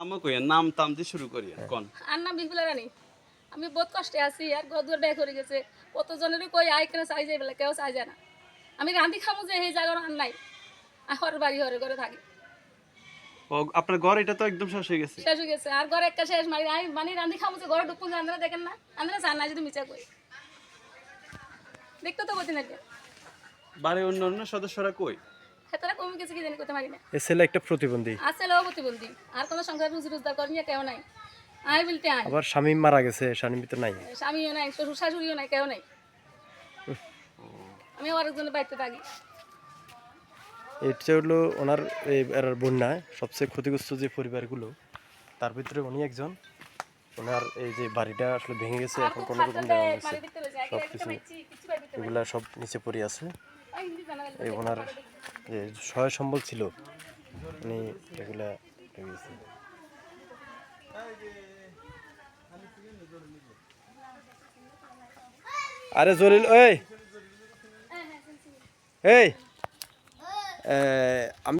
কই নাম টাম দিয়ে শুরু করি কোন। আর নাম বিপুলা রানী আমি বহুত কষ্টে আছি আর ঘর দুয়ার ব্যয় করে গেছে। কতজনেরই কই আই কেন চাই যাই বলে কেউ চাই যায় না। আমি রান্ধি খামু যে সেই জায়গার আর নাই আর হরের বাড়ি হরে ঘরে থাকি। ও আপনার ঘর এটা তো একদম শেষ হয়ে গেছে। শেষ হয়ে গেছে আর ঘরে একটা শেষ মারি আমি মানে রান্ধি খামু যে ঘরে ঢুকুন যে আন্দারা দেখেন না আন্দারা চান না যদি মিচা কই। দেখতে তো বলতে না বাড়ির অন্য অন্য সদস্যরা কই? হেতারা কমে গেছে কি জানি করতে পারি না। এ ছেলে একটা প্রতিবন্ধী। আছে লোক প্রতিবন্ধী আর কোনো সংসার রুজি রোজগার করেন কেউ নাই। আই বলতে আই আবার স্বামী মারা গেছে স্বামী তো নাই। স্বামীও নাই শ্বশুর শাশুড়িও নাই কেউ নাই। আমি আরেকজনের বাড়িতে থাকি। এটা হলো ওনার এই এর বন্যায় সবচেয়ে ক্ষতিগ্রস্ত যে পরিবারগুলো তার ভিতরে উনি একজন। ওনার এই যে বাড়িটা আসলে ভেঙে গেছে এখন কোনো রকম দেওয়া হয়েছে সব কিছু এগুলা সব নিচে পড়ে আছে। এই ওনার যে সহায় সম্বল ছিল উনি এগুলা গেছে আরে জলিল ওই এই এ, আমি